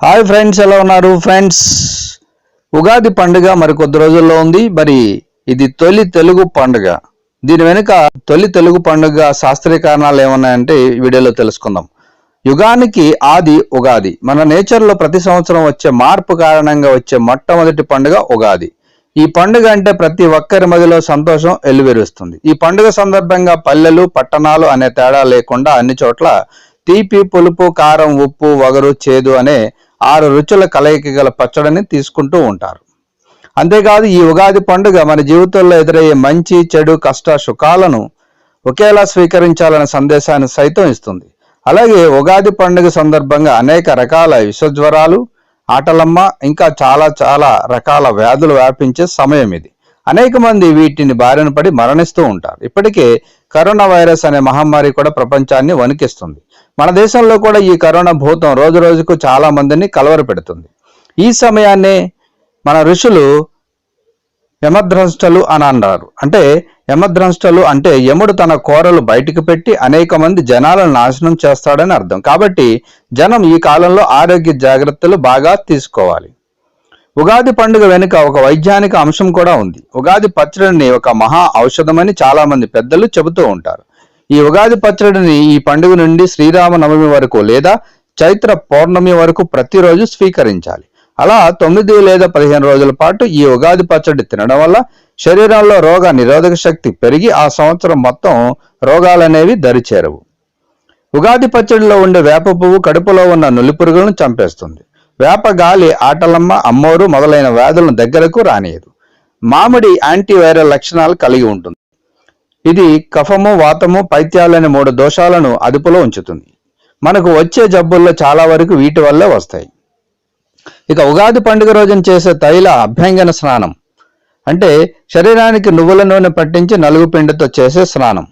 Hi friends ఎలా ఉన్నారు? Friends Ugadi పండుగ మరి కొద్ది రోజుల్లో ఉంది. మరి ఇది తొలి తెలుగు పండుగ. దీని వెనుక తొలి తెలుగు పండుగ శాస్త్రీయ కారణాలు ఏమన్నాయంటే వీడియోలో తెలుసుకుందాం. యుగానికి ఆది ఉగాది. మన నేచర్లో ప్రతి సంవత్సరం వచ్చే మార్పు కారణంగా వచ్చే మొట్టమొదటి పండుగ ఉగాది. ఈ పండుగ అంటే ప్రతి ఒక్కరి మదిలో సంతోషం ఎల్లువెరుస్తుంది. ఈ పండుగ సందర్భంగా పల్లెలు పట్టణాలు అనే తేడా లేకుండా అన్ని చోట్ల తీపి పులుపు కారం ఉప్పు వగరు చేదు అనే ఆరు రుచుల కలయిక గల పచ్చడిని తీసుకుంటూ ఉంటారు. అంతేకాదు ఈ ఉగాది పండుగ మన జీవితంలో ఎదురయ్యే మంచి చెడు కష్ట సుఖాలను ఒకేలా స్వీకరించాలనే సందేశాన్ని సైతం ఇస్తుంది. అలాగే ఉగాది పండుగ సందర్భంగా అనేక రకాల విషజ్వరాలు ఆటలమ్మ ఇంకా చాలా చాలా రకాల వ్యాధులు వ్యాపించే సమయం ఇది. అనేక మంది వీటిని బారిన పడి మరణిస్తూ ఉంటారు. ఇప్పటికే కరోనా వైరస్ అనే మహమ్మారి కూడా ప్రపంచాన్ని వణికిస్తుంది. మన దేశంలో కూడా ఈ కరోనా భూతం రోజు రోజుకు చాలా మందిని కలవరపెడుతుంది. ఈ సమయాన్నే మన ఋషులు యమద్రంష్టలు అని అన్నారు. అంటే యమద్రంష్టలు అంటే యముడు తన కోరలు బయటికి పెట్టి అనేక మంది జనాలను నాశనం చేస్తాడని అర్థం. కాబట్టి జనం ఈ కాలంలో ఆరోగ్య జాగ్రత్తలు బాగా తీసుకోవాలి. ఉగాది పండుగ వెనుక ఒక వైజ్ఞానిక అంశం కూడా ఉంది. ఉగాది పచ్చడిని ఒక మహా ఔషధమని చాలా మంది పెద్దలు చెబుతూ ఉంటారు. ఈ ఉగాది పచ్చడిని ఈ పండుగ నుండి శ్రీరామనవమి వరకు లేదా చైత్ర పౌర్ణమి వరకు ప్రతిరోజు స్వీకరించాలి. అలా తొమ్మిది లేదా పదిహేను రోజుల పాటు ఈ ఉగాది పచ్చడి తినడం వల్ల శరీరంలో రోగ నిరోధక శక్తి పెరిగి ఆ సంవత్సరం మొత్తం రోగాలనేవి దరిచేరవు. ఉగాది పచ్చడిలో ఉండే వేప పువ్వు కడుపులో ఉన్న నులిపురుగులను చంపేస్తుంది. వేప గాలి ఆటలమ్మ అమ్మోరు మొదలైన వ్యాధులను దగ్గరకు రానియదు. మామిడి యాంటీవైరల్ లక్షణాలు కలిగి ఉంటుంది. ఇది కఫము వాతము పైత్యాలనే మూడు దోషాలను అదుపులో ఉంచుతుంది. మనకు వచ్చే జబ్బుల్లో చాలా వరకు వీటి వల్లే వస్తాయి. ఇక ఉగాది పండుగ రోజున చేసే తైల అభ్యంగన స్నానం. అంటే శరీరానికి నువ్వుల నూనె పట్టించి నలుగు పిండితో చేసే స్నానం.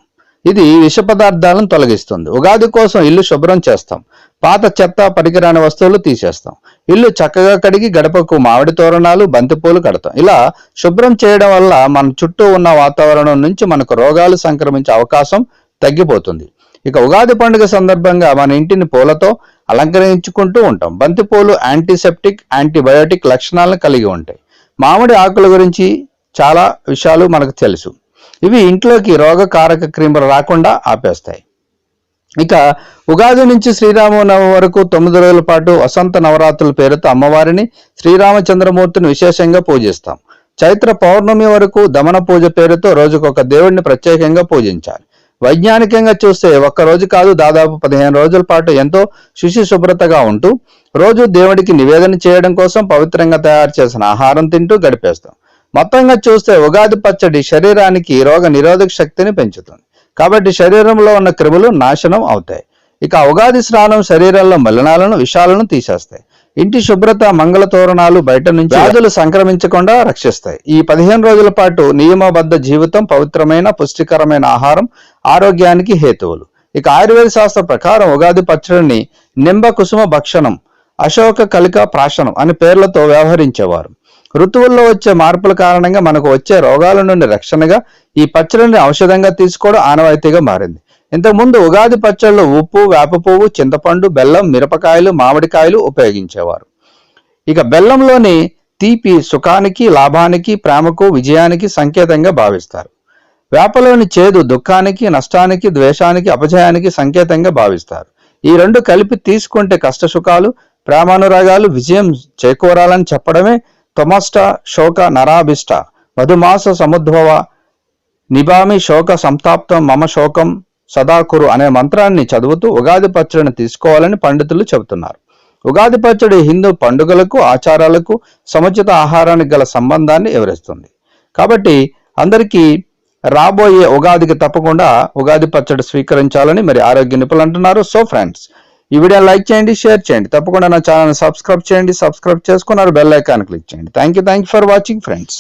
ఇది విష పదార్థాలను తొలగిస్తుంది. ఉగాది కోసం ఇల్లు శుభ్రం చేస్తాం. పాత చెత్త పరికరాని వస్తువులు తీసేస్తాం. ఇల్లు చక్కగా కడిగి గడపకు మామిడి తోరణాలు బంతిపూలు కడతాం. ఇలా శుభ్రం చేయడం వల్ల మన చుట్టూ ఉన్న వాతావరణం నుంచి మనకు రోగాలు సంక్రమించే అవకాశం తగ్గిపోతుంది. ఇక ఉగాది పండుగ సందర్భంగా మన ఇంటిని పూలతో అలంకరించుకుంటూ ఉంటాం. బంతిపూలు యాంటీసెప్టిక్ యాంటీబయోటిక్ లక్షణాలను కలిగి ఉంటాయి. మామిడి ఆకుల గురించి చాలా విషయాలు మనకు తెలుసు. ఇవి ఇంట్లోకి రోగకారక క్రిములు రాకుండా ఆపేస్తాయి. ఇక ఉగాది నుంచి శ్రీరామనవమి వరకు తొమ్మిది రోజుల పాటు వసంత నవరాత్రుల పేరుతో అమ్మవారిని శ్రీరామచంద్రమూర్తిని విశేషంగా పూజిస్తాం. చైత్ర పౌర్ణమి వరకు దమన పూజ పేరుతో రోజుకొక దేవుడిని ప్రత్యేకంగా పూజించాలి. వైజ్ఞానికంగా చూస్తే ఒక్క రోజు కాదు దాదాపు పదిహేను రోజుల పాటు ఎంతో శుచి శుభ్రతగా ఉంటూ రోజు దేవుడికి నివేదన చేయడం కోసం పవిత్రంగా తయారు చేసిన ఆహారం తింటూ గడిపేస్తాం. మొత్తంగా చూస్తే ఉగాది పచ్చడి శరీరానికి రోగ నిరోధక శక్తిని పెంచుతుంది. కాబట్టి శరీరంలో ఉన్న క్రిములు నాశనం అవుతాయి. ఇక ఉగాది స్నానం శరీరంలో మలినాలను విషాలను తీసేస్తాయి. ఇంటి శుభ్రత మంగళ తోరణాలు బయట నుంచి వ్యాధులు సంక్రమించకుండా రక్షిస్తాయి. ఈ పదిహేను రోజుల పాటు నియమబద్ధ జీవితం పవిత్రమైన పుష్టికరమైన ఆహారం ఆరోగ్యానికి హేతువులు. ఇక ఆయుర్వేద శాస్త్ర ప్రకారం ఉగాది పచ్చడిని నింబ కుసుమ భక్షణం అశోక కలిక ప్రాశనం అనే పేర్లతో వ్యవహరించేవారు. ఋతువుల్లో వచ్చే మార్పుల కారణంగా మనకు వచ్చే రోగాల నుండి రక్షణగా ఈ పచ్చడిని ఔషధంగా తీసుకోవడం ఆనవాయితీగా మారింది. ఇంతకుముందు ఉగాది పచ్చళ్ళు ఉప్పు వేప పువ్వు చింతపండు బెల్లం మిరపకాయలు మామిడికాయలు ఉపయోగించేవారు. ఇక బెల్లంలోని తీపి సుఖానికి లాభానికి ప్రేమకు విజయానికి సంకేతంగా భావిస్తారు. వేపలోని చేదు దుఃఖానికి నష్టానికి ద్వేషానికి అపజయానికి సంకేతంగా భావిస్తారు. ఈ రెండు కలిపి తీసుకుంటే కష్ట సుఖాలు ప్రేమానురాగాలు విజయం చేకూరాలని చెప్పడమే తొమష్ట శోక నరాభిష్ట. మధుమాస సముద్భవ నిభామి శోక సంతాప్తం మమ శోకం సదాకురు అనే మంత్రాన్ని చదువుతూ ఉగాది పచ్చడిని తీసుకోవాలని పండితులు చెబుతున్నారు. ఉగాది పచ్చడి హిందూ పండుగలకు ఆచారాలకు సముచిత ఆహారానికి గల సంబంధాన్ని వివరిస్తుంది. కాబట్టి అందరికీ రాబోయే ఉగాదికి తప్పకుండా ఉగాది పచ్చడి స్వీకరించాలని మరి ఆరోగ్య నిపుణులు అంటున్నారు. సో ఫ్రెండ్స్ ఈ వీడియో లైక్ చేయండి షేర్ చేయండి. తప్పకుండా నా ఛానల్ని సబ్స్క్రైబ్ చేయండి సబ్స్క్రైబ్ చేసుకున్నారు బెల్ ఐకాన్ క్లిక్ చేయండి. Thank you thank you for watching friends.